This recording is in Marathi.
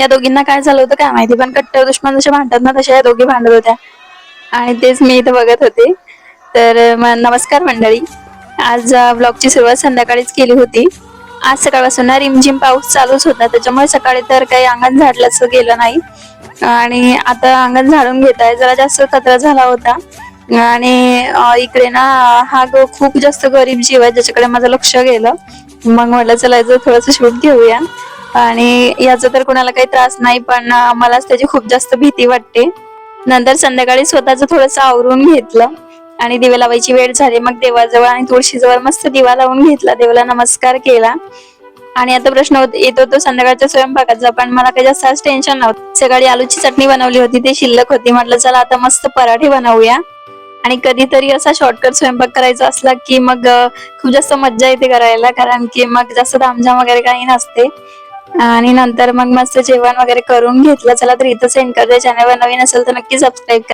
या दोघींना काय झालं होतं काय माहिती पण कट्टर दुश्मन जसे भांडतात ना तशा या दोघी भांडत होत्या. आणि तेच मी इथं बघत होते. तर नमस्कार मंडळी. आज ब्लॉगची सुरुवात संध्याकाळीच केली होती. आज सकाळपासून ना रिमझिम पाऊस चालूच होता. त्याच्यामुळे सकाळी तर काही अंगण झाडलंच गेलं नाही. आणि आता अंगण झाडून घेत आहे. जरा जास्त कचरा झाला होता. आणि इकडे ना हा गो खूप जास्त गरीब जीव आहे ज्याच्याकडे माझं लक्ष गेलं. मग म्हटलं चला थोडस शूट घेऊया. आणि याचा तर कोणाला काही त्रास नाही पण मलाच त्याची खूप जास्त भीती वाटते. नंतर संध्याकाळी स्वतःच थोडस आवरून घेतलं आणि दिवे लावायची वेळ झाली. मग देवाजवळ आणि तुळशीजवळ मस्त दिवा लावून घेतला. देवाला नमस्कार केला. आणि आता प्रश्न येतो तो संध्याकाळच्या स्वयंपाकाचा पण मला काही जास्त आज टेन्शन नव्हतं. सकाळी आलूची चटणी बनवली होती ती शिल्लक होती. म्हटलं चला आता मस्त पराठे बनवूया. आणि कधीतरी असा शॉर्टकट स्वयंपाक करायचा असला की मग खूप जास्त मज्जा येते करायला कारण की मग जास्त धामझाम वगैरे काही नसते. आणि नंतर मग मस्त जेवण वगैरे करून घेतलं. चला तर इथं सेंड करते चॅनलवर नवीन असेल तर नक्की सबस्क्राईब करा.